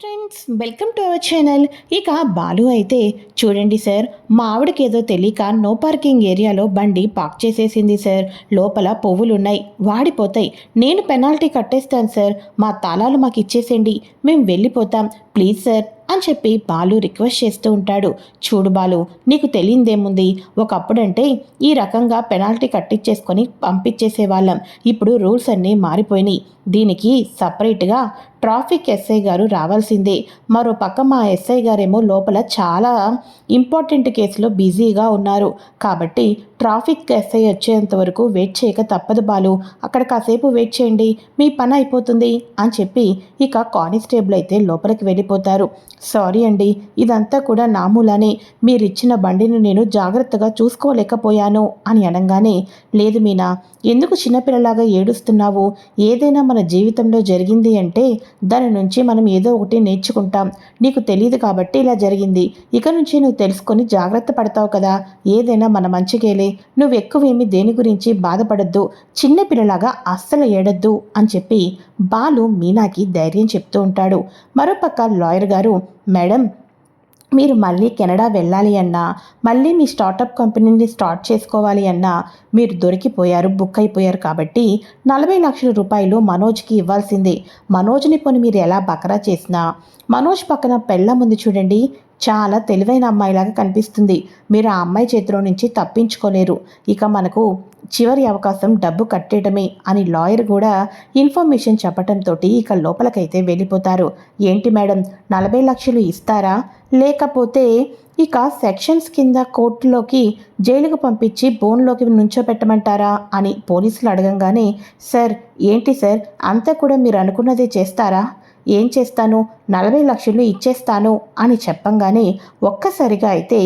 Friends welcome to our channel. ఇక బాలు అయితే చూడండి సార్ మా ఆవిడకి ఏదో తెలియక నో పార్కింగ్ ఏరియాలో బండి పార్క్ చేసేసింది సార్. లోపల పువ్వులు ఉన్నాయి వాడిపోతాయి. నేను పెనాల్టీ కట్టేస్తాను సార్. మా తాళాలు మాకు ఇచ్చేసేయండి. మేము వెళ్ళిపోతాం. Please sir. అని చెప్పి బాలు రిక్వెస్ట్ చేస్తూ ఉంటాడు. చూడు బాలు నీకు తెలియందేముంది? ఒకప్పుడంటే ఈ రకంగా పెనాల్టీ కట్టించేసుకొని పంపించేసేవాళ్ళం ఇప్పుడు రూల్స్ అన్నీ మారిపోయినాయి. దీనికి సపరేట్గా ట్రాఫిక్ ఎస్ఐ గారు రావాల్సిందే. మరో పక్క మా ఎస్ఐ గారేమో లోపల చాలా ఇంపార్టెంట్ కేసులో బిజీగా ఉన్నారు. కాబట్టి ట్రాఫిక్ ఎస్ఐ వచ్చేంత వరకు వెయిట్ చేయక తప్పదు బాలు. అక్కడ కాసేపు వెయిట్ చేయండి. మీ పని అయిపోతుంది అని చెప్పి ఇక కానిస్టేబుల్ అయితే లోపలికి వెళ్ళిపోతారు. సారీ అండి ఇదంతా కూడా నామూలానే మీరిచ్చిన బండిని నేను జాగ్రత్తగా చూసుకోలేకపోయాను అని అనగానే లేదు మీనా ఎందుకు చిన్నపిల్లలాగా ఏడుస్తున్నావు? ఏదైనా మన జీవితంలో జరిగింది అంటే దాని నుంచి మనం ఏదో ఒకటి నేర్చుకుంటాం. నీకు తెలియదు కాబట్టి ఇలా జరిగింది. ఇక నుంచి నువ్వు తెలుసుకొని జాగ్రత్త పడతావు కదా. ఏదైనా మన మంచికేలే. నువ్వు ఎక్కువేమి దేని గురించి బాధపడద్దు చిన్నపిల్లలాగా అస్సలు ఏడద్దు అని చెప్పి బాలు మీనాకి ధైర్యం చెప్తూ ఉంటాడు. మరోపక్క లాయర్ గారు మేడం మీరు మళ్ళీ కెనడా వెళ్ళాలి అన్నా మళ్ళీ మీ స్టార్టప్ కంపెనీని స్టార్ట్ చేసుకోవాలి అన్నా మీరు దొరికిపోయారు బుక్ అయిపోయారు కాబట్టి నలభై లక్షల రూపాయలు మనోజ్కి ఇవ్వాల్సిందే. మనోజ్ని పోని మీరు ఎలా బకరా చేసినా మనోజ్ పక్కన పెళ్ళ ముందు చూడండి చాలా తెలివైన అమ్మాయిలాగా కనిపిస్తుంది. మీరు ఆ అమ్మాయి చేతిలో నుంచి తప్పించుకోలేరు. ఇక మనకు చివరి అవకాశం డబ్బు కట్టేయడమే అని లాయర్ కూడా ఇన్ఫర్మేషన్ చెప్పటంతో ఇక లోపలికైతే వెళ్ళిపోతారు. ఏంటి మేడం నలభై లక్షలు ఇస్తారా? లేకపోతే ఇక సెక్షన్స్ కింద కోర్టులోకి జైలుకు పంపించి బోన్లోకి నుంచోపెట్టమంటారా అని పోలీసులు అడగంగానే సార్ ఏంటి సార్? అంతా కూడా మీరు అనుకున్నదే చేస్తారా? ఏం చేస్తాను? నలభై లక్షలు ఇచ్చేస్తాను అని చెప్పంగానే ఒక్కసారిగా అయితే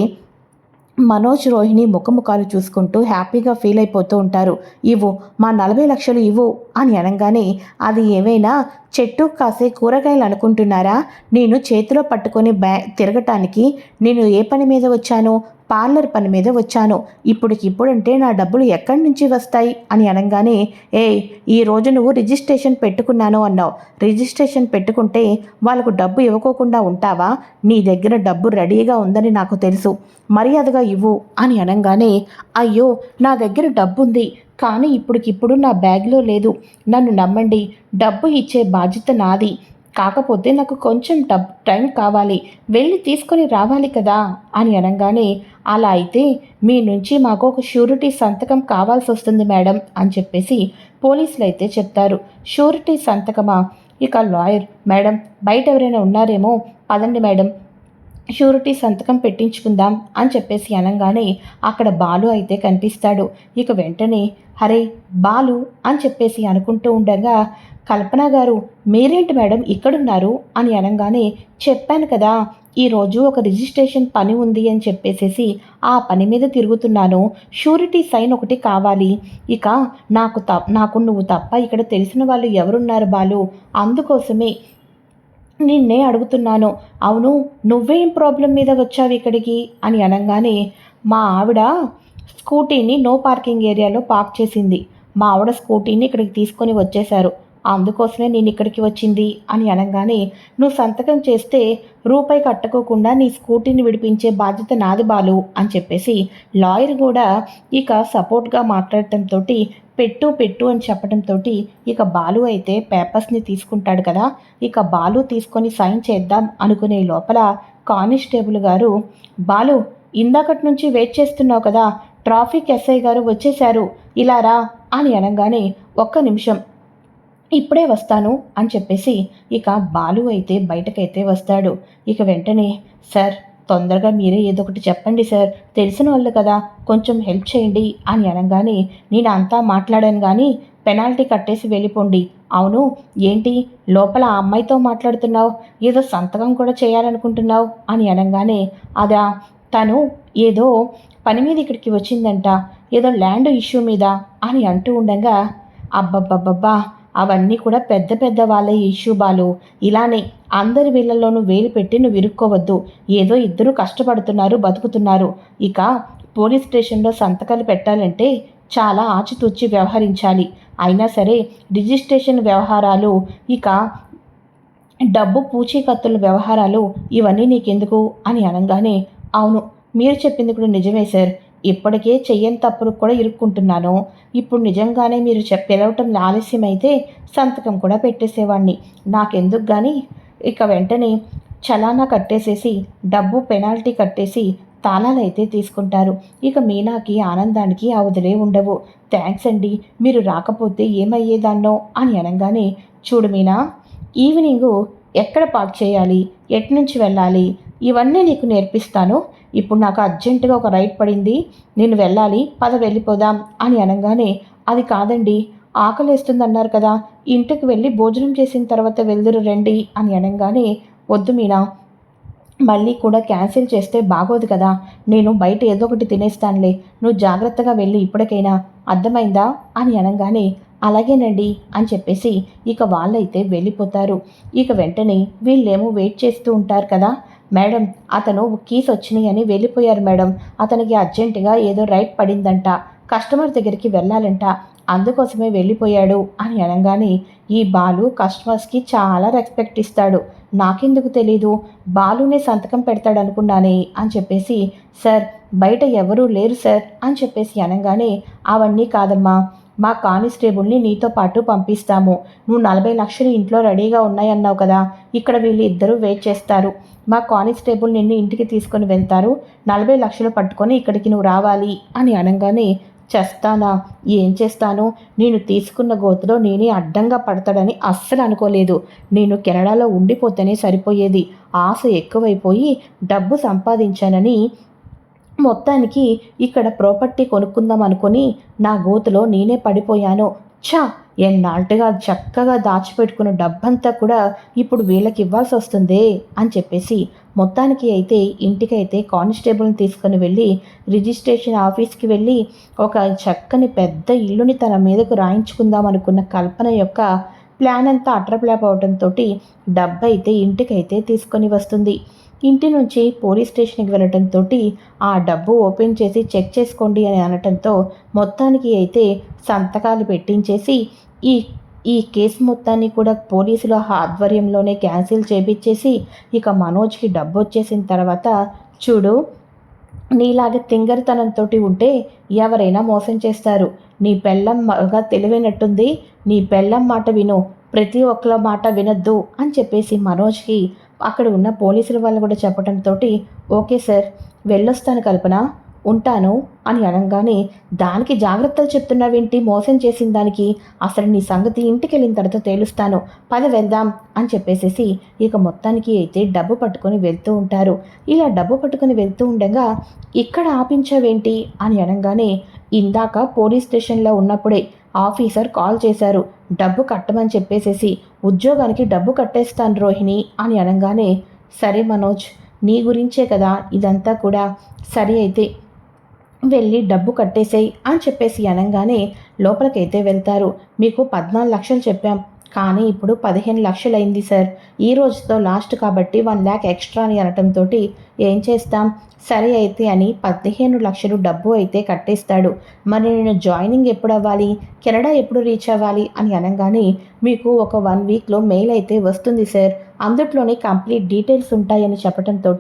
మనోజ్ రోహిణి ముఖముఖాలు చూసుకుంటూ హ్యాపీగా ఫీల్ అయిపోతూ ఉంటారు. ఇవ్వు మా నలభై లక్షలు ఇవ్వు అని అనగానే అది ఏమైనా? చెట్టు కాసే కూరగాయలు అనుకుంటున్నారా? నేను చేతిలో పట్టుకొని బ్యా తిరగటానికి నేను ఏ పని మీద వచ్చాను? పార్లర్ పని మీద వచ్చాను. ఇప్పుడుకిప్పుడంటే నా డబ్బులు ఎక్కడి నుంచి వస్తాయి? అని అనగానే ఏ ఈ రోజు నువ్వు రిజిస్ట్రేషన్ పెట్టుకున్నాను అన్నావు. రిజిస్ట్రేషన్ పెట్టుకుంటే వాళ్ళకు డబ్బు ఇవ్వకోకుండా ఉంటావా? నీ దగ్గర డబ్బు రెడీగా ఉందని నాకు తెలుసు. మర్యాదగా ఇవ్వు అని అనగానే అయ్యో నా దగ్గర డబ్బు ఉంది కానీ ఇప్పటికిప్పుడు నా బ్యాగ్లో లేదు. నన్ను నమ్మండి. డబ్బు ఇచ్చే బాధ్యత నాది. కాకపోతే నాకు కొంచెం డబ్ టైం కావాలి. వెళ్ళి తీసుకొని రావాలి కదా? అని అనగానే అలా అయితే మీ నుంచి మాకు ఒక షూరిటీ సంతకం కావాల్సి వస్తుంది మేడం అని చెప్పేసి పోలీసులు అయితే చెప్తారు. షూరిటీ సంతకమా? ఇక లాయర్ మేడం. బయట ఎవరైనా ఉన్నారేమో పదండి మేడం. షూరిటీ సంతకం పెట్టించుకుందాం అని చెప్పేసి అనగానే అక్కడ బాలు అయితే కనిపిస్తాడు. ఇక వెంటనే హరే బాలు అని చెప్పేసి అనుకుంటూ ఉండగా కల్పన గారు మీరేంటి మేడం ఇక్కడున్నారు? అని అనగానే చెప్పాను కదా ఈరోజు ఒక రిజిస్ట్రేషన్ పని ఉంది అని చెప్పేసేసి ఆ పని మీద తిరుగుతున్నాను. షూరిటీ సైన్ ఒకటి కావాలి. ఇక నాకు త నాకు నువ్వు తప్ప ఇక్కడ తెలిసిన వాళ్ళు ఎవరున్నారు బాలు? అందుకోసమే నిన్నే అడుగుతున్నాను. అవును నువ్వేం ప్రాబ్లం మీద వచ్చావు ఇక్కడికి? అని అనగానే మా ఆవిడ స్కూటీని నో పార్కింగ్ ఏరియాలో పార్క్ చేసింది. మా ఆవిడ స్కూటీని ఇక్కడికి తీసుకొని వచ్చేశారు. అందుకోసమే నేను ఇక్కడికి వచ్చింది అని అనగానే నువ్వు సంతకం చేస్తే రూపాయి కట్టుకోకుండా నీ స్కూటీని విడిపించే బాధ్యత నాది బాలు అని చెప్పేసి లాయర్ కూడా ఇక సపోర్ట్గా మాట్లాడటంతో పెట్టు పెట్టు అని చెప్పడంతో ఇక బాలు అయితే పేపర్స్ని తీసుకుంటాడు కదా. ఇక బాలు తీసుకొని సైన్ చేద్దాం అనుకునే లోపల కానిస్టేబుల్ గారు బాలు ఇందాకటి నుంచి వెయిట్ చేస్తున్నావు కదా. ట్రాఫిక్ ఎస్ఐ గారు వచ్చేశారు. ఇలా రా అని అనగానే ఒక్క నిమిషం ఇప్పుడే వస్తాను అని చెప్పేసి ఇక బాలు అయితే బయటకైతే వస్తాడు. ఇక వెంటనే సార్ తొందరగా మీరే ఏదో ఒకటి చెప్పండి సార్. తెలిసిన వాళ్ళు కదా. కొంచెం హెల్ప్ చేయండి అని అనగానే నేను అంతా మాట్లాడాను కానీ పెనాల్టీ కట్టేసి వెళ్ళిపోండి. అవును ఏంటి? లోపల ఆ అమ్మాయితో మాట్లాడుతున్నావు. ఏదో సంతకం కూడా చేయాలనుకుంటున్నావు అని అనగానే అదా తను ఏదో పని మీద ఇక్కడికి వచ్చిందంట. ఏదో ల్యాండ్ ఇష్యూ మీద అని అంటూ ఉండగా అబ్బబ్బబ్బబ్బా అవన్నీ కూడా పెద్ద పెద్ద వాళ్ళ ఇష్యూ బాలు. ఇలానే అందరి వీళ్ళల్లోనూ వేలు పెట్టి నువ్వు ఇరుక్కోవద్దు. ఏదో ఇద్దరు కష్టపడుతున్నారు బతుకుతున్నారు. ఇక పోలీస్ స్టేషన్లో సంతకాలు పెట్టాలంటే చాలా ఆచితూచి వ్యవహరించాలి. అయినా సరే రిజిస్ట్రేషన్ వ్యవహారాలు ఇక డబ్బు పూచీకత్తుల వ్యవహారాలు ఇవన్నీ నీకెందుకు అని అనగానే అవును మీరు చెప్పింది కూడా నిజమే సార్. ఇప్పటికే చెయ్యని తప్పులు కూడా ఇరుక్కుంటున్నాను. ఇప్పుడు నిజంగానే మీరు చెప్ పిలవటం ఆలస్యమైతే సంతకం కూడా పెట్టేసేవాడిని నాకెందుకు కానీ ఇక వెంటనే చలానా కట్టేసేసి డబ్బు పెనాల్టీ కట్టేసి తాళాలైతే తీసుకుంటారు. ఇక మీనాకి ఆనందానికి అవధులే ఉండవు. థ్యాంక్స్ అండి మీరు రాకపోతే ఏమయ్యేదాన్నో అని అనగానే చూడు మీనా ఈవినింగు ఎక్కడ పార్క్ చేయాలి? ఎట్నుంచి వెళ్ళాలి? ఇవన్నీ నీకు నేర్పిస్తాను. ఇప్పుడు నాకు అర్జెంటుగా ఒక రైట్ పడింది. నేను వెళ్ళాలి పద వెళ్ళిపోదాం అని అనగానే అది కాదండి ఆకలేస్తుందన్నారు కదా ఇంటికి వెళ్ళి భోజనం చేసిన తర్వాత వెళ్దురు రండి అని అనగానే వద్దు మీనా మళ్ళీ కూడా క్యాన్సిల్ చేస్తే బాగోదు కదా నేను బయట ఏదో ఒకటి తినేస్తానులే నువ్వు జాగ్రత్తగా వెళ్ళి ఇప్పటికైనా అర్థమైందా? అని అనగానే అలాగేనండి అని చెప్పేసి ఇక వాళ్ళైతే వెళ్ళిపోతారు. ఇక వెంటనే వీళ్ళేమో వెయిట్ చేస్తూ ఉంటారు కదా మేడం అతను కీస్ వచ్చినాయి అని వెళ్ళిపోయారు మేడం అతనికి అర్జెంటుగా ఏదో రైట్ పడిందంట కస్టమర్ దగ్గరికి వెళ్ళాలంట అందుకోసమే వెళ్ళిపోయాడు అని అనగానే ఈ బాలు కస్టమర్స్కి చాలా రెస్పెక్ట్ ఇస్తాడు. నాకెందుకు తెలీదు? బాలునే సంతకం పెడతాడు అనుకున్నానే అని చెప్పేసి సార్ బయట ఎవరూ లేరు సార్ అని చెప్పేసి అనగానే అవన్నీ కాదమ్మా మా కానిస్టేబుల్ని నీతో పాటు పంపిస్తాము. నువ్వు నలభై లక్షలు ఇంట్లో రెడీగా ఉన్నాయన్నావు కదా ఇక్కడ వీళ్ళు ఇద్దరు వెయిట్ చేస్తారు. మా కానిస్టేబుల్ నిన్ను ఇంటికి తీసుకొని వెళ్తారు. నలభై లక్షలు పట్టుకొని ఇక్కడికి నువ్వు రావాలి అని అనగానే చేస్తానా? ఏం చేస్తాను? నేను తీసుకున్న గోతులో నేనే అడ్డంగా పడతాడని అస్సలు అనుకోలేదు. నేను కెనడాలో ఉండిపోతేనే సరిపోయేది. ఆశ ఎక్కువైపోయి డబ్బు సంపాదించానని మొత్తానికి ఇక్కడ ప్రాపర్టీ కొనుక్కుందాం అనుకుని నా గోతులో నేనే పడిపోయాను. ఛా! ఎన్నాళ్ళుగా చక్కగా దాచిపెట్టుకున్న డబ్బంతా కూడా ఇప్పుడు వీళ్ళకి ఇవ్వాల్సి వస్తుందే అని చెప్పేసి మొత్తానికి అయితే ఇంటికైతే కానిస్టేబుల్ని తీసుకుని వెళ్ళి రిజిస్ట్రేషన్ ఆఫీస్కి వెళ్ళి ఒక చక్కని పెద్ద ఇల్లుని తన మీదకు రాయించుకుందాం అనుకున్న కల్పన యొక్క ప్లాన్ అంతా అట్రప్లాప్ అవడంతో డబ్బు అయితే ఇంటికైతే తీసుకొని వస్తుంది. ఇంటి నుంచి పోలీస్ స్టేషన్కి వెళ్ళటంతో ఆ డబ్బు ఓపెన్ చేసి చెక్ చేసుకోండి అని అనటంతో మొత్తానికి అయితే సంతకాలు పెట్టించేసి ఈ ఈ కేసు మొత్తాన్ని కూడా పోలీసుల ఆధ్వర్యంలోనే క్యాన్సిల్ చేపించేసి ఇక మనోజ్కి డబ్బు వచ్చేసిన తర్వాత చూడు నీలాగే తింగరితనంతో ఉంటే ఎవరైనా మోసం చేస్తారు. నీ పెళ్ళం బాగా తెలివైనట్టుంది. నీ పెళ్ళం మాట విను. ప్రతి ఒక్కల మాట వినొద్దు అని చెప్పేసి మనోజ్కి అక్కడ ఉన్న పోలీసుల వాళ్ళు కూడా చెప్పడంతో ఓకే సార్ వెళ్ళొస్తాను కల్పన. ఉంటాను అని అనగానే దానికి జాగ్రత్తలు చెప్తున్నావేంటి? మోసం చేసిన దానికి అసలు నీ సంగతి ఇంటికి వెళ్ళిన తర్వాత తేలుస్తాను. పద వెళ్దాం అని చెప్పేసేసి ఇక మొత్తానికి అయితే డబ్బు పట్టుకొని వెళ్తూ ఉంటారు. ఇలా డబ్బు పట్టుకొని వెళ్తూ ఉండగా ఇక్కడ ఆపించావేంటి? అని అనగానే ఇందాక పోలీస్ స్టేషన్లో ఉన్నప్పుడే ఆఫీసర్ కాల్ చేశారు. డబ్బు కట్టమని చెప్పేసేసి ఉద్యోగానికి డబ్బు కట్టేస్తాను రోహిణి అని అనగానే సరే మనోజ్ నీ గురించే కదా ఇదంతా కూడా. సరే అయితే వెళ్ళి డబ్బు కట్టేసేయి అని చెప్పేసి అనగానే లోపలికైతే వెళ్తారు. మీకు పద్నాలుగు లక్షలు చెప్పాం. కానీ ఇప్పుడు పదిహేను లక్షలు అయింది సార్. ఈ రోజుతో లాస్ట్ కాబట్టి వన్ ల్యాక్ ఎక్స్ట్రా అని అనటంతో ఏం చేస్తాం? సరే అయితే అని పదిహేను లక్షలు డబ్బు అయితే కట్టేస్తాడు. మరి నేను జాయినింగ్ ఎప్పుడు అవ్వాలి? కెనడా ఎప్పుడు రీచ్ అవ్వాలి? అని అనగానే మీకు ఒక వన్ వీక్లో మెయిల్ అయితే వస్తుంది సార్. అందుట్లోనే కంప్లీట్ డీటెయిల్స్ ఉంటాయని చెప్పడంతో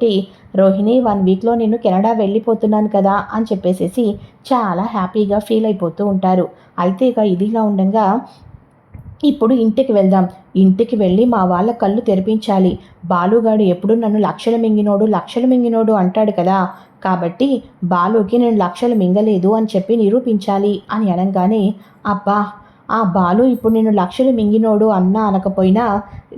రోహిణి వన్ వీక్లో నేను కెనడా వెళ్ళిపోతున్నాను కదా అని చెప్పేసేసి చాలా హ్యాపీగా ఫీల్ అయిపోతూ ఉంటారు. అయితే ఇక ఇదిగా ఉండగా ఇప్పుడు ఇంటికి వెళ్దాం. ఇంటికి వెళ్ళి మా వాళ్ళ కళ్ళు తెరిపించాలి. బాలుగాడు ఎప్పుడు నన్ను లక్షలు మింగినోడు లక్షలు మింగినోడు అంటాడు కదా. కాబట్టి బాలుకి నేను లక్షలు మింగలేదు అని చెప్పి నిరూపించాలి అని అనగానే అబ్బా ఆ బాలు ఇప్పుడు నేను లక్షలు మింగినోడు అన్నా అనకపోయినా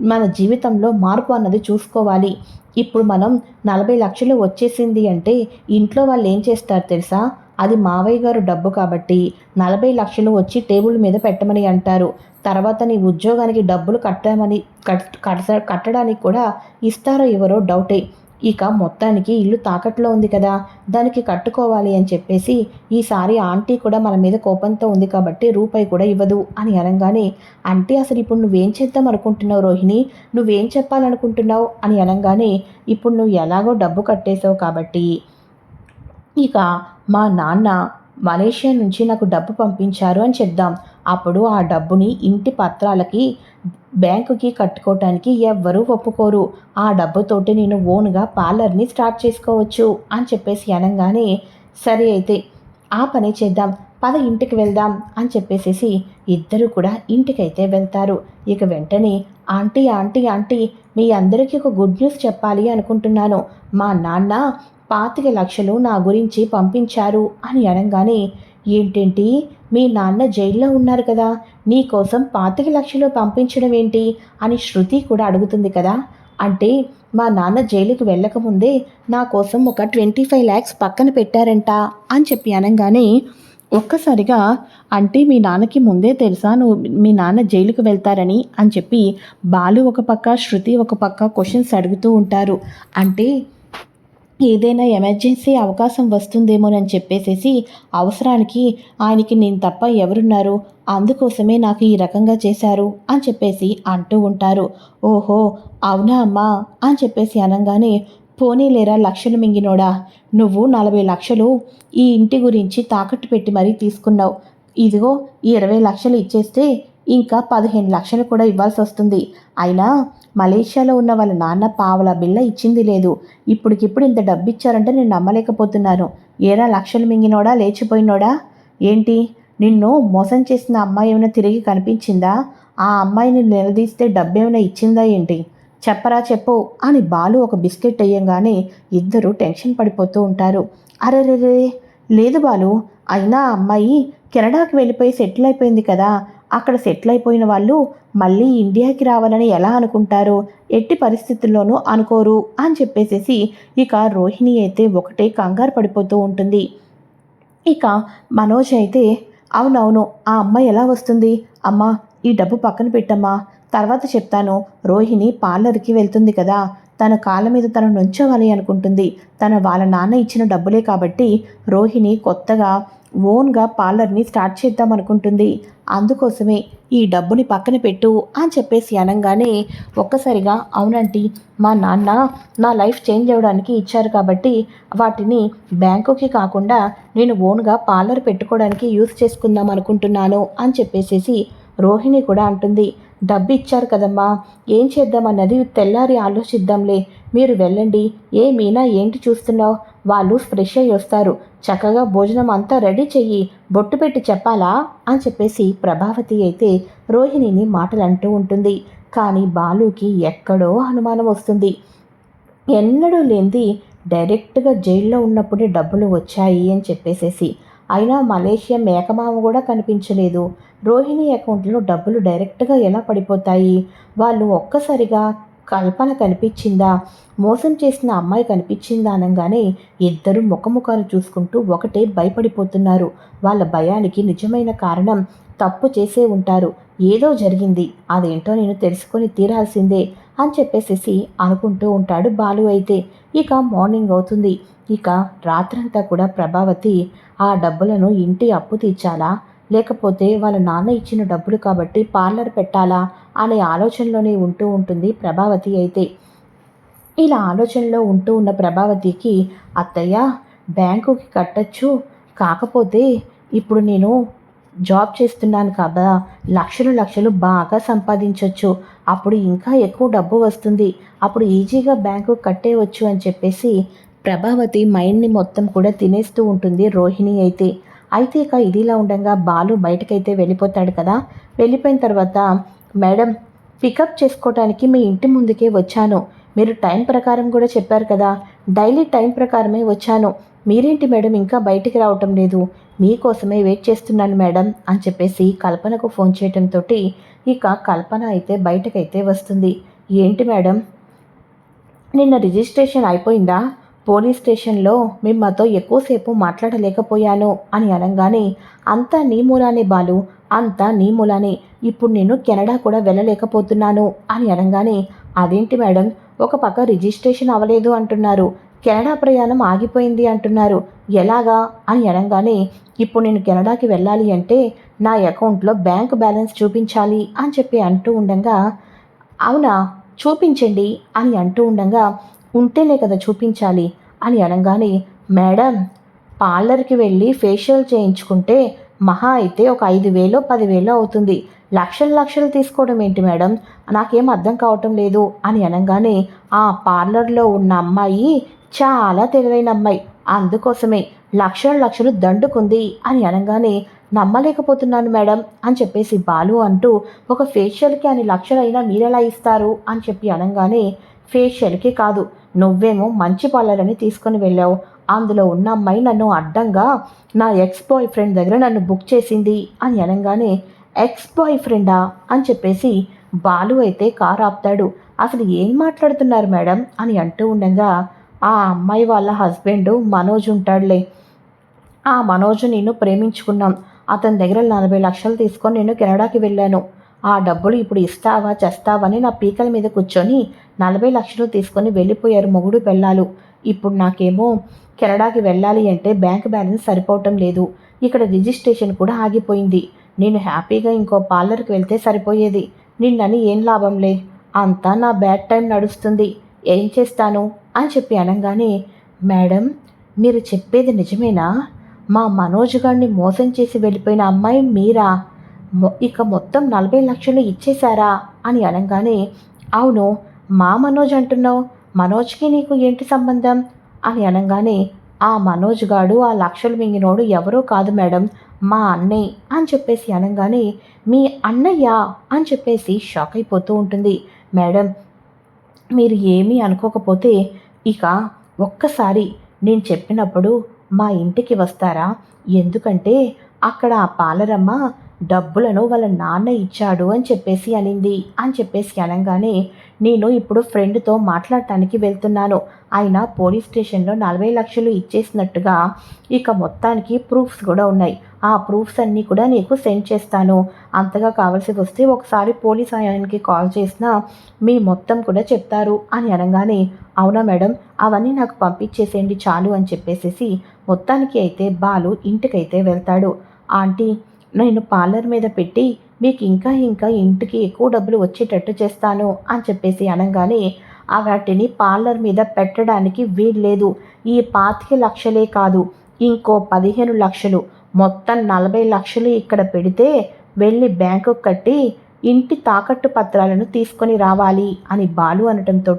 మన జీవితంలో మార్పు అన్నది చూసుకోవాలి. ఇప్పుడు మనం నలభై లక్షలు వచ్చేసింది అంటే ఇంట్లో వాళ్ళు ఏం చేస్తారు తెలుసా? అది మావయ్య గారు డబ్బు కాబట్టి నలభై లక్షలు వచ్చి టేబుల్ మీద పెట్టమని అంటారు. తర్వాత నీ ఉద్యోగానికి డబ్బులు కట్టమని కట్టడానికి కూడా ఇస్తారో ఎవరో డౌటే. ఇక మొత్తానికి ఇల్లు తాకట్లో ఉంది కదా దానికి కట్టుకోవాలి అని చెప్పేసి ఈసారి ఆంటీ కూడా మన మీద కోపంతో ఉంది కాబట్టి రూపాయి కూడా ఇవ్వదు అని అనగానే అంటే అసలు ఇప్పుడు నువ్వేం చేద్దాం అనుకుంటున్నావు రోహిణి? నువ్వేం చెప్పాలనుకుంటున్నావు? అని అనగానే ఇప్పుడు నువ్వు ఎలాగో డబ్బు కట్టేశావు కాబట్టి. ఇక మా నాన్న మలేషియా నుంచి నాకు డబ్బు పంపించారు అని చెప్దాం. అప్పుడు ఆ డబ్బుని ఇంటి పత్రాలకి బ్యాంకుకి కట్టుకోవటానికి ఎవ్వరూ ఒప్పుకోరు. ఆ డబ్బుతోటి నేను ఓన్గా పార్లర్ని స్టార్ట్ చేసుకోవచ్చు అని చెప్పేసి అనగానే సరే అయితే ఆ పని చేద్దాం. పద ఇంటికి వెళ్దాం అని చెప్పేసేసి ఇద్దరు కూడా ఇంటికైతే వెళ్తారు. ఇక వెంటనే ఆంటీ ఆంటీ ఆంటీ మీ అందరికీ ఒక గుడ్ న్యూస్ చెప్పాలి అనుకుంటున్నాను. మా నాన్న పాతిక లక్షలు నా గురించి పంపించారు అని అనగానే ఏంటేంటి? మీ నాన్న జైల్లో ఉన్నారు కదా. నీ కోసం పాతిక లక్షలు పంపించడం ఏంటి? అని శృతి కూడా అడుగుతుంది కదా. అంటే మా నాన్న జైలుకి వెళ్ళకముందే నా కోసం ఒక ట్వంటీ ఫైవ్ ల్యాక్స్ పక్కన పెట్టారంట అని చెప్పి అనగానే ఒక్కసారిగా అంటే మీ నాన్నకి ముందే తెలుసా? నువ్వు మీ నాన్న జైలుకు వెళ్తారని అని చెప్పి బాలు ఒక పక్క శృతి ఒక పక్క క్వశ్చన్స్ అడుగుతూ ఉంటారు. అంటే ఏదైనా ఎమర్జెన్సీ అవకాశం వస్తుందేమోనని చెప్పేసేసి అవసరానికి ఆయనకి నేను తప్ప ఎవరున్నారు? అందుకోసమే నాకు ఈ రకంగా చేశారు అని చెప్పేసి అంటూ ఉంటారు. ఓహో అవునా అమ్మా అని చెప్పేసి అనగానే పోనీలేరా లక్షలు మింగినోడా? నువ్వు నలభై లక్షలు ఈ ఇంటి గురించి తాకట్టు పెట్టి మరీ తీసుకున్నావు. ఇదిగో ఈ ఇరవై లక్షలు ఇచ్చేస్తే ఇంకా పదిహేను లక్షలు కూడా ఇవ్వాల్సి వస్తుంది. అయినా మలేషియాలో ఉన్న వాళ్ళ నాన్న పావల బిల్ల ఇచ్చింది లేదు. ఇప్పటికిప్పుడు ఇంత డబ్బు ఇచ్చారంటే నేను నమ్మలేకపోతున్నాను. ఏరా లక్షలు మింగినోడా లేచిపోయినోడా? ఏంటి? నిన్ను మోసం చేసిన అమ్మాయి ఏమైనా తిరిగి కనిపించిందా? ఆ అమ్మాయిని నిలదీస్తే డబ్బు ఏమైనా ఇచ్చిందా ఏంటి? చెప్పరా చెప్పు అని బాలు ఒక బిస్కెట్ వేయంగానే ఇద్దరు టెన్షన్ పడిపోతూ ఉంటారు. అరెరెరే లేదు బాలు అయినా అమ్మాయి కెనడాకి వెళ్ళిపోయి సెటిల్ అయిపోయింది కదా. అక్కడ సెటిల్ అయిపోయిన వాళ్ళు మళ్ళీ ఇండియాకి రావాలని ఎలా అనుకుంటారు ఎట్టి పరిస్థితుల్లోనూ అనుకోరు అని చెప్పేసేసి ఇక రోహిణి అయితే ఒకటే కంగారు పడిపోతూ ఉంటుంది. ఇక మనోజ్ అయితే అవునవును ఆ అమ్మాయి ఎలా వస్తుంది? అమ్మా ఈ డబ్బు పక్కన పెట్టమ్మా తర్వాత చెప్తాను. రోహిణి పార్లర్కి వెళ్తుంది కదా. తన కాళ్ళ మీద తను నుంచోవాలి అనుకుంటుంది. తన వాళ్ళ నాన్న ఇచ్చిన డబ్బులే కాబట్టి రోహిణి కొత్తగా ఓన్గా పార్లర్ని స్టార్ట్ చేద్దాం అనుకుంటుంది. అందుకోసమే ఈ డబ్బుని పక్కన పెట్టు అని చెప్పేసి అనగానే ఒక్కసారిగా అవునంటీ మా నాన్న నా లైఫ్ చేంజ్ అవ్వడానికి ఇచ్చారు కాబట్టి వాటిని బ్యాంకుకి కాకుండా నేను ఓన్గా పార్లర్ పెట్టుకోవడానికి యూస్ చేసుకుందాం అనుకుంటున్నాను అని చెప్పేసేసి రోహిణి కూడా అంటుంది. డబ్బు ఇచ్చారు కదమ్మా. ఏం చేద్దామన్నది తెల్లారి ఆలోచిద్దాంలే. మీరు వెళ్ళండి. ఏ మీనా ఏంటి చూస్తున్నావు? వాళ్ళు ఫ్రెష్ అయ్యి వస్తారు. చక్కగా భోజనం అంతా రెడీ చెయ్యి. బొట్టు పెట్టి చెప్పాలా? అని చెప్పేసి ప్రభావతి అయితే రోహిణిని మాటలు అంటూ ఉంటుంది. కానీ బాలుకి ఎక్కడో అనుమానం వస్తుంది. ఎన్నడూ లేనిది డైరెక్ట్గా జైల్లో ఉన్నప్పుడే డబ్బులు వచ్చాయి అని చెప్పేసేసి అయినా మలేషియా మేకమామ కూడా కనిపించలేదు. రోహిణి అకౌంట్లో డబ్బులు డైరెక్ట్గా ఎలా పడిపోతాయి? వాళ్ళు ఒక్కసారిగా కల్పన కనిపించిందా? మోసం చేసిన అమ్మాయి కనిపించిందా అనగానే ఇద్దరు ముఖముఖాలు చూసుకుంటూ ఒకటే భయపడిపోతున్నారు. వాళ్ళ భయానికి నిజమైన కారణం తప్పు చేసే ఉంటారు. ఏదో జరిగింది. అదేంటో నేను తెలుసుకొని తీరాల్సిందే. అని చెప్పేసేసి అనుకుంటూ ఉంటాడు బాలు అయితే. ఇక మార్నింగ్ అవుతుంది. ఇక రాత్రంతా కూడా ప్రభావతి ఆ డబ్బులను ఇంటి అప్పు తీర్చాలా? లేకపోతే వాళ్ళ నాన్న ఇచ్చిన డబ్బులు కాబట్టి పార్లర్ పెట్టాలా? అనే ఆలోచనలోనే ఉంటూ ఉంటుంది ప్రభావతి అయితే. ఇలా ఆలోచనలో ఉంటూ ఉన్న ప్రభావతికి అత్తయ్య బ్యాంకుకి కట్టచ్చు. కాకపోతే ఇప్పుడు నేను జాబ్ చేస్తున్నాను కదా. లక్షలు లక్షలు బాగా సంపాదించవచ్చు అప్పుడు ఇంకా ఎక్కువ డబ్బు వస్తుంది. అప్పుడు ఈజీగా బ్యాంకు కట్టేయవచ్చు అని చెప్పేసి ప్రభావతి మైండ్ని మొత్తం కూడా తినేస్తూ ఉంటుంది రోహిణి అయితే. అయితే ఇక ఇదిలా ఉండగా బాలు బయటకైతే వెళ్ళిపోతాడు కదా. వెళ్ళిపోయిన తర్వాత మేడం పికప్ చేసుకోవడానికి మీ ఇంటి ముందుకే వచ్చాను. మీరు టైం ప్రకారం కూడా చెప్పారు కదా. డైలీ టైం ప్రకారమే వచ్చాను. మీరేంటి మేడం ఇంకా బయటికి రావటం లేదు? మీకోసమే వెయిట్ చేస్తున్నాను మేడం అని చెప్పేసి కల్పనకు ఫోన్ చేయటంతో ఇక కల్పన అయితే బయటకైతే వస్తుంది. ఏంటి మేడం? నిన్న రిజిస్ట్రేషన్ అయిపోయిందా? పోలీస్ స్టేషన్లో మిమ్మతో ఎక్కువసేపు మాట్లాడలేకపోయాను అని అనగానే అంతా నీ మూలానే బాలు అంతా నీ మూలానే. ఇప్పుడు నేను కెనడా కూడా వెళ్ళలేకపోతున్నాను అని అనగానే అదేంటి మేడం? ఒక పక్క రిజిస్ట్రేషన్ అవ్వలేదు అంటున్నారు. కెనడా ప్రయాణం ఆగిపోయింది అంటున్నారు. ఎలాగా? అని అనగానే ఇప్పుడు నేను కెనడాకి వెళ్ళాలి అంటే నా అకౌంట్లో బ్యాంక్ బ్యాలెన్స్ చూపించాలి అని చెప్పి అంటూ ఉండగా అవునా? చూపించండి అని అంటూ ఉండగా ఉంటేనే కదా చూపించాలి అని అనగానే మేడం పార్లర్కి వెళ్ళి ఫేషియల్ చేయించుకుంటే మహా అయితే ఒక ఐదు వేలో పదివేలో అవుతుంది. లక్షలు లక్షలు తీసుకోవడం ఏంటి మేడం? నాకేం అర్థం కావటం లేదు అని అనగానే ఆ పార్లర్లో ఉన్న అమ్మాయి చాలా తెలివైన అమ్మాయి. అందుకోసమే లక్షలు లక్షలు దండుకుంది అని అనగానే నమ్మలేకపోతున్నాను మేడం అని చెప్పేసి బాలు అంటూ ఒక ఫేషియల్కి అని లక్షలైనా మీరెలా ఇస్తారు అని చెప్పి అనగానే ఫేషియల్కి కాదు నువ్వేమో మంచి పార్లర్ తీసుకొని వెళ్ళావు. అందులో ఉన్న అమ్మాయి నన్ను అడ్డంగా నా ఎక్స్ బాయ్ ఫ్రెండ్ దగ్గర నన్ను బుక్ చేసింది అని అనగానే ఎక్స్ బాయ్ ఫ్రెండా అని చెప్పేసి బాలు అయితే కారు ఆపుతాడు అసలు ఏం మాట్లాడుతున్నారు మేడం అని అంటూ ఉండగా ఆ అమ్మాయి వాళ్ళ హస్బెండ్ మనోజ్ ఉంటాడులే. ఆ మనోజ్ నేను ప్రేమించుకున్నాం. అతని దగ్గర నలభై లక్షలు తీసుకొని నేను కెనడాకి వెళ్ళాను. ఆ డబ్బులు ఇప్పుడు ఇస్తావా చేస్తావని నా పీకల మీద కూర్చొని నలభై లక్షలు తీసుకొని వెళ్ళిపోయారు మొగుడు పెళ్ళాలు. ఇప్పుడు నాకేమో కెనడాకి వెళ్ళాలి అంటే బ్యాంక్ బ్యాలెన్స్ సరిపోవటం లేదు. ఇక్కడ రిజిస్ట్రేషన్ కూడా ఆగిపోయింది. నేను హ్యాపీగా ఇంకో పార్లర్కి వెళ్తే సరిపోయేది. నిన్నని ఏం లాభంలే? అంతా నా బ్యాడ్ టైం నడుస్తుంది. ఏం చేస్తాను? అని చెప్పి అనగానే మేడం మీరు చెప్పేది నిజమేనా? మా మనోజ్ గారిని మోసం చేసి వెళ్ళిపోయిన అమ్మాయి మీరా? ఇక మొత్తం నలభై లక్షలు ఇచ్చేశారా? అని అనగానే అవును మా మనోజ్ అంటున్నావు. మనోజ్కి నీకు ఏంటి సంబంధం? అని అనగానే ఆ మనోజ్ గాడు ఆ లక్షలు మింగినోడు ఎవరో కాదు మేడం మా అన్నయ్య అని చెప్పేసి అనగానే మీ అన్నయ్య? అని చెప్పేసి షాక్ అయిపోతూ ఉంటుంది. మేడం మీరు ఏమీ అనుకోకపోతే ఇక ఒక్కసారి నేను చెప్పినప్పుడు మా ఇంటికి వస్తారా? ఎందుకంటే అక్కడ ఆ పాలరమ్మ డబ్బులను వాళ్ళ నాన్న ఇచ్చాడు అని చెప్పేసి అనింది. అని చెప్పేసి అనగానే నేను ఇప్పుడు ఫ్రెండ్తో మాట్లాడటానికి వెళ్తున్నాను. ఆయన పోలీస్ స్టేషన్లో నలభై లక్షలు ఇచ్చేసినట్టుగా ఇక మొత్తానికి ప్రూఫ్స్ కూడా ఉన్నాయి. ఆ ప్రూఫ్స్ అన్నీ కూడా నీకు సెండ్ చేస్తాను. అంతగా కావాల్సి వస్తే ఒకసారి పోలీస్ ఆయనకి కాల్ చేసినా మీ మొత్తం కూడా చెప్తారు అని అనగానే అవునా మేడం అవన్నీ నాకు పంపించేసేయండి చాలు అని చెప్పేసేసి మొత్తానికి అయితే బాలు ఇంటికైతే వెళ్తాడు. ఆంటీ నేను పార్లర్ మీద పెట్టి మీకు ఇంకా ఇంకా ఇంటికి ఎక్కువ డబ్బులు వచ్చేటట్టు చేస్తాను అని చెప్పేసి అనగానే ఆ వాటిని పార్లర్ మీద పెట్టడానికి వీల్లేదు. ఈ పాతిక లక్షలే కాదు ఇంకో పదిహేను లక్షలు మొత్తం నలభై లక్షలు ఇక్కడ పెడితే వెళ్ళి బ్యాంకు కట్టి ఇంటి తాకట్టు పత్రాలను తీసుకొని రావాలి అని బాలు అనటంతో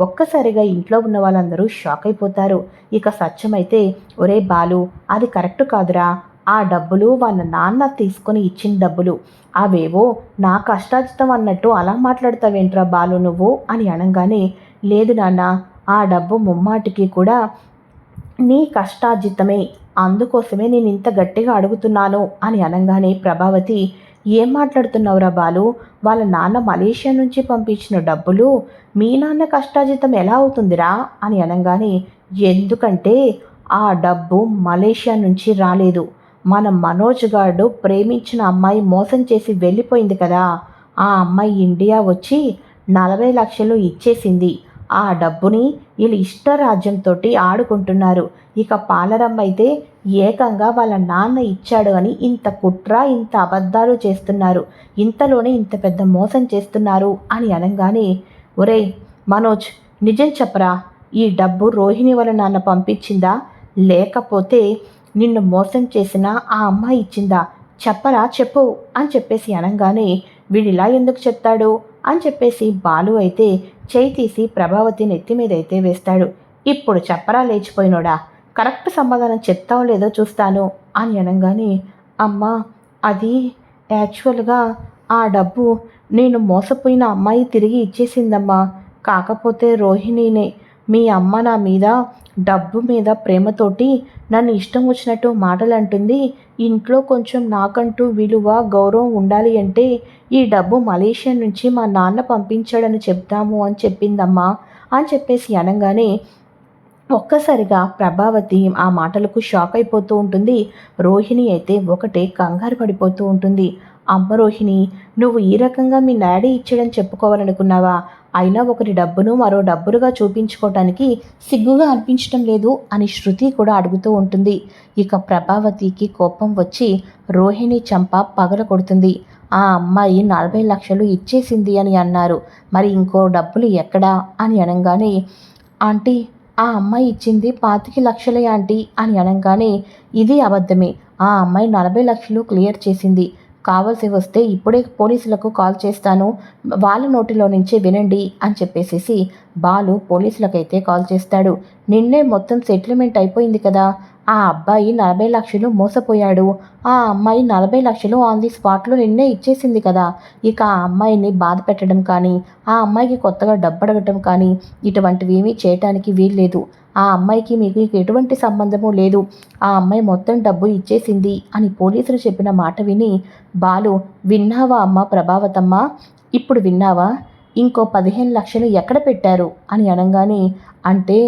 ఒక్కసారిగా ఇంట్లో ఉన్న వాళ్ళందరూ షాక్ అయిపోతారు. ఇక సత్యమైతే ఒరే బాలు అది కరెక్ట్ కాదురా. ఆ డబ్బులు వాళ్ళ నాన్న తీసుకొని ఇచ్చిన డబ్బులు. అవేవో నా కష్టాజితం అన్నట్టు అలా మాట్లాడతావేంట్రా బాలు నువ్వు? అని అనగానే లేదు నాన్న ఆ డబ్బు ముమ్మాటికి కూడా నీ కష్టార్జితమే. అందుకోసమే నేను ఇంత గట్టిగా అడుగుతున్నాను అని అనగానే ప్రభావతి ఏం మాట్లాడుతున్నావురా బాలు? వాళ్ళ నాన్న మలేషియా నుంచి పంపించిన డబ్బులు మీ నాన్న కష్టార్జితం ఎలా అవుతుందిరా? అని అనగానే ఎందుకంటే ఆ డబ్బు మలేషియా నుంచి రాలేదు. మన మనోజ్ గారు ప్రేమించిన అమ్మాయి మోసం చేసి వెళ్ళిపోయింది కదా. ఆ అమ్మాయి ఇండియా వచ్చి నలభై లక్షలు ఇచ్చేసింది. ఆ డబ్బుని వీళ్ళు ఇష్టరాజ్యంతో ఆడుకుంటున్నారు. ఇక పాలరమ్మ అయితే ఏకంగా వాళ్ళ నాన్న ఇచ్చాడు అని ఇంత కుట్ర ఇంత అబద్ధాలు చేస్తున్నారు. ఇంతలోనే ఇంత పెద్ద మోసం చేస్తున్నారు అని అనగానే ఒరేయ్ మనోజ్ నిజం చెప్పరా? ఈ డబ్బు రోహిణి వాళ్ళ నాన్న పంపించిందా? లేకపోతే నిన్ను మోసం చేసిన ఆ అమ్మాయి ఇచ్చిందా? చెప్పరా చెప్పు అని చెప్పేసి అనగానే వీడిలా ఎందుకు చెప్తాడు? అని చెప్పేసి బాలు అయితే చేయి తీసి ప్రభావతి నెత్తి మీద అయితే వేస్తాడు. ఇప్పుడు చెప్పరా లేచిపోయినోడా? కరెక్ట్ సమాధానం చెప్తావో లేదో చూస్తాను అని అనగానే అమ్మా అది యాక్చువల్గా ఆ డబ్బు నేను మోసపోయిన అమ్మాయి తిరిగి ఇచ్చేసిందమ్మా. కాకపోతే రోహిణినే. మీ అమ్మ నా మీద డబ్బు మీద ప్రేమతోటి నన్ను ఇష్టం వచ్చినట్టు మాటలు అంటుంది ఇంట్లో కొంచెం నాకంటూ విలువ గౌరవం ఉండాలి అంటే ఈ డబ్బు మలేషియా నుంచి మా నాన్న పంపించాడని చెప్తాము అని చెప్పిందమ్మా అని చెప్పేసి అనగానే ఒక్కసారిగా ప్రభావతి ఆ మాటలకు షాక్ అయిపోతూ ఉంటుంది. రోహిణి అయితే ఒకటే కంగారు పడిపోతూ ఉంటుంది. అమ్మ రోహిణి నువ్వు ఈ రకంగా మీ డాడీ ఇచ్చాడని చెప్పుకోవాలనుకున్నావా? అయినా ఒకరి డబ్బును మరో డబ్బులుగా చూపించుకోవటానికి సిగ్గుగా అనిపించటం లేదు అని శృతి కూడా అడుగుతూ ఉంటుంది. ఇక ప్రభావతికి కోపం వచ్చి రోహిణి చంప పగల కొడుతుంది. ఆ అమ్మాయి నలభై లక్షలు ఇచ్చేసింది అని అన్నారు. మరి ఇంకో డబ్బులు ఎక్కడా అని అనగానే ఆంటీ ఆ అమ్మాయి ఇచ్చింది పాతికి లక్షలే ఆంటీ అని అనగానే ఇది అబద్ధమే. ఆ అమ్మాయి నలభై లక్షలు క్లియర్ చేసింది. కావాల్సి వస్తే ఇప్పుడే పోలీసులకు కాల్ చేస్తాను. వాళ్ళ నోటిలో నుంచి వినండి అని చెప్పేసేసి బాలు పోలీసులకైతే కాల్ చేస్తాడు. నిన్నే మొత్తం సెటిల్మెంట్ అయిపోయింది కదా. ఆ అబ్బాయి నలభై లక్షలు మోసపోయాడు. ఆ అమ్మాయి నలభై లక్షలు ఆన్ ది స్పాట్లో నిన్నే ఇచ్చేసింది కదా. ఇక ఆ అమ్మాయిని బాధ పెట్టడం కానీ ఆ అమ్మాయికి కొత్తగా డబ్బడగటం కానీ ఇటువంటివి ఏమీ చేయటానికి వీల్లేదు. ఆ అమ్మాయికి మీకు ఎటువంటి సంబంధము లేదు. ఆ అమ్మాయి మొత్తం డబ్బు ఇచ్చేసింది అని పోలీసులు చెప్పిన మాట విని బాలు విన్నావా అమ్మ ప్రభావతమ్మ? ఇప్పుడు విన్నావా? ఇంకో పదిహేను లక్షలు ఎక్కడ పెట్టారు? అని అనగానే అంటే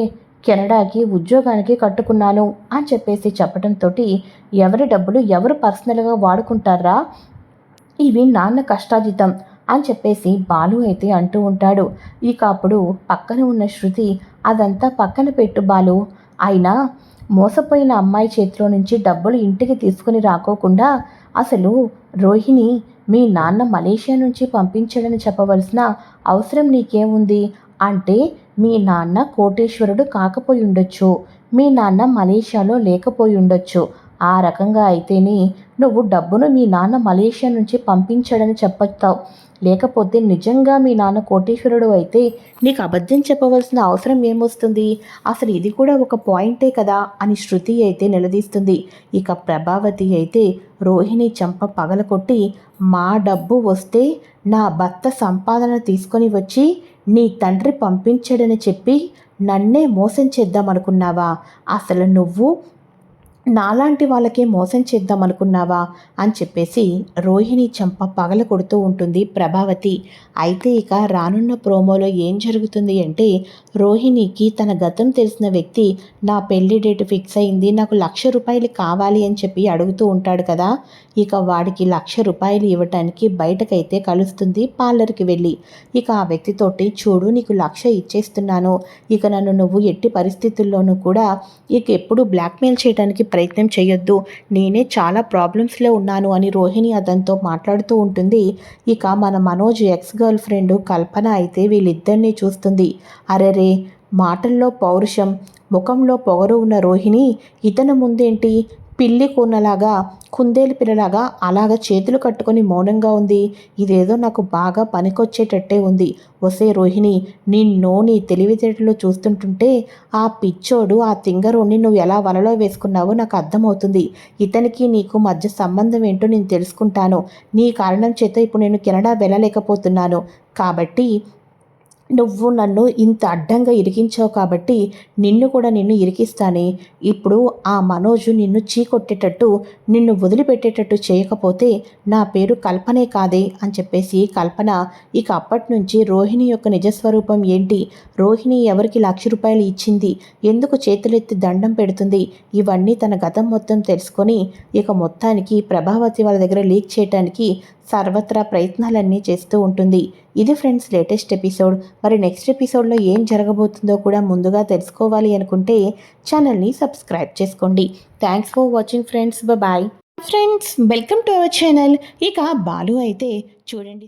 కెనడాకి ఉద్యోగానికి కట్టుకున్నాను అని చెప్పేసి చెప్పడంతో ఎవరి డబ్బులు ఎవరు పర్సనల్గా వాడుకుంటారా? ఇవి నాన్న కష్టాజితం అని చెప్పేసి బాలు అయితే అంటూ ఉంటాడు. ఇక అప్పుడు పక్కన ఉన్న శృతి అదంతా పక్కన పెట్టు బాలు. అయినా మోసపోయిన అమ్మాయి చేతిలో నుంచి డబ్బులు ఇంటికి తీసుకుని రాకోకుండా అసలు రోహిణి మీ నాన్న మలేషియా నుంచి పంపించాడని చెప్పవలసిన అవసరం నీకేముంది? అంటే మీ నాన్న కోటేశ్వరుడు కాకపోయి ఉండొచ్చు మీ నాన్న మలేషియాలో లేకపోయి ఉండొచ్చు ఆ రకంగా అయితేనే నువ్వు డబ్బును మీ నాన్న మలేషియా నుంచి పంపించాడని చెప్పొస్తావు లేకపోతే నిజంగా మీ నాన్న కోటేశ్వరుడు అయితే నీకు అబద్ధం చెప్పవలసిన అవసరం ఏమొస్తుంది? అసలు ఇది కూడా ఒక పాయింటే కదా అని శృతి అయితే నిలదీస్తుంది. ఇక ప్రభావతి అయితే రోహిణి చంప పగలకొట్టి మా డబ్బు వస్తే నా భర్త సంపాదన తీసుకొని వచ్చి నీ తండ్రి పంపించాడని చెప్పి నన్నే మోసం చేద్దామనుకున్నావా? అసలు నువ్వు నాలాంటి వాళ్ళకే మోసం చేద్దాం అనుకున్నావా అని చెప్పేసి రోహిణి చంప పగల కొడుతూ ఉంటుంది ప్రభావతి. అయితే ఇక రానున్న ప్రోమోలో ఏం జరుగుతుంది అంటే రోహిణికి తన గతం తెలిసిన వ్యక్తి నా పెళ్ళి డేట్ ఫిక్స్ అయింది నాకు లక్ష రూపాయలు కావాలి అని చెప్పి అడుగుతూ ఉంటాడు కదా. ఇక వాడికి లక్ష రూపాయలు ఇవ్వటానికి బయటకైతే కలుస్తుంది పార్లర్కి వెళ్ళి. ఇక ఆ వ్యక్తితోటి చూడు నీకు లక్ష ఇచ్చేస్తున్నాను. ఇక నన్ను నువ్వు ఎట్టి పరిస్థితుల్లోనూ కూడా ఇక ఎప్పుడు బ్లాక్మెయిల్ చేయడానికి ప్రయత్నం చేయొద్దు నేనే చాలా ప్రాబ్లమ్స్లో ఉన్నాను అని రోహిణి అతనితో మాట్లాడుతూ ఉంటుంది. ఇక మన Manoj ex girlfriend Kalpana అయితే వీళ్ళిద్దరినీ చూస్తుంది. సరే మాటల్లో పౌరుషం ముఖంలో పొగరు ఉన్న రోహిణి ఇతని ముందేంటి? పిల్లి కూనలాగా కుందేలు పిల్లలాగా అలాగ చేతులు కట్టుకొని మౌనంగా ఉంది. ఇదేదో నాకు బాగా పనికొచ్చేటట్టే ఉంది. వసే రోహిణి నిన్నో నీ తెలివితేటలు చూస్తుంటుంటే ఆ పిచ్చోడు ఆ తింగరోని నువ్వు ఎలా వలలో వేసుకున్నావో నాకు అర్థమవుతుంది. ఇతనికి నీకు మధ్య సంబంధం ఏంటో నేను తెలుసుకుంటాను. నీ కారణం చేత ఇప్పుడు నేను కెనడా వెళ్ళలేకపోతున్నాను. కాబట్టి నువ్వు నన్ను ఇంత అడ్డంగా ఇరికించావు కాబట్టి నిన్ను కూడా నిన్ను ఇరికిస్తానే. ఇప్పుడు ఆ మనోజు నిన్ను చీకొట్టేటట్టు నిన్ను వదిలిపెట్టేటట్టు చేయకపోతే నా పేరు కల్పనే కాదే అని చెప్పేసి కల్పన ఇక అప్పటి నుంచి రోహిణి యొక్క నిజస్వరూపం ఏంటి? రోహిణి ఎవరికి లక్ష రూపాయలు ఇచ్చింది? ఎందుకు చేతులెత్తి దండం పెడుతుంది? ఇవన్నీ తన గతం మొత్తం తెలుసుకొని ఇక మొత్తానికి ప్రభావతి వాళ్ళ దగ్గర లీక్ చేయడానికి సర్వత్రా ప్రయత్నాలన్నీ చేస్తూ ఉంటుంది. ఇది ఫ్రెండ్స్ లేటెస్ట్ ఎపిసోడ్. మరి నెక్స్ట్ ఎపిసోడ్లో ఏం జరగబోతుందో కూడా ముందుగా తెలుసుకోవాలి అనుకుంటే ఛానల్ని సబ్స్క్రైబ్ చేసుకోండి. Thanks for watching friends bye friends welcome to our channel ఇక బాలు అయితే చూడండి.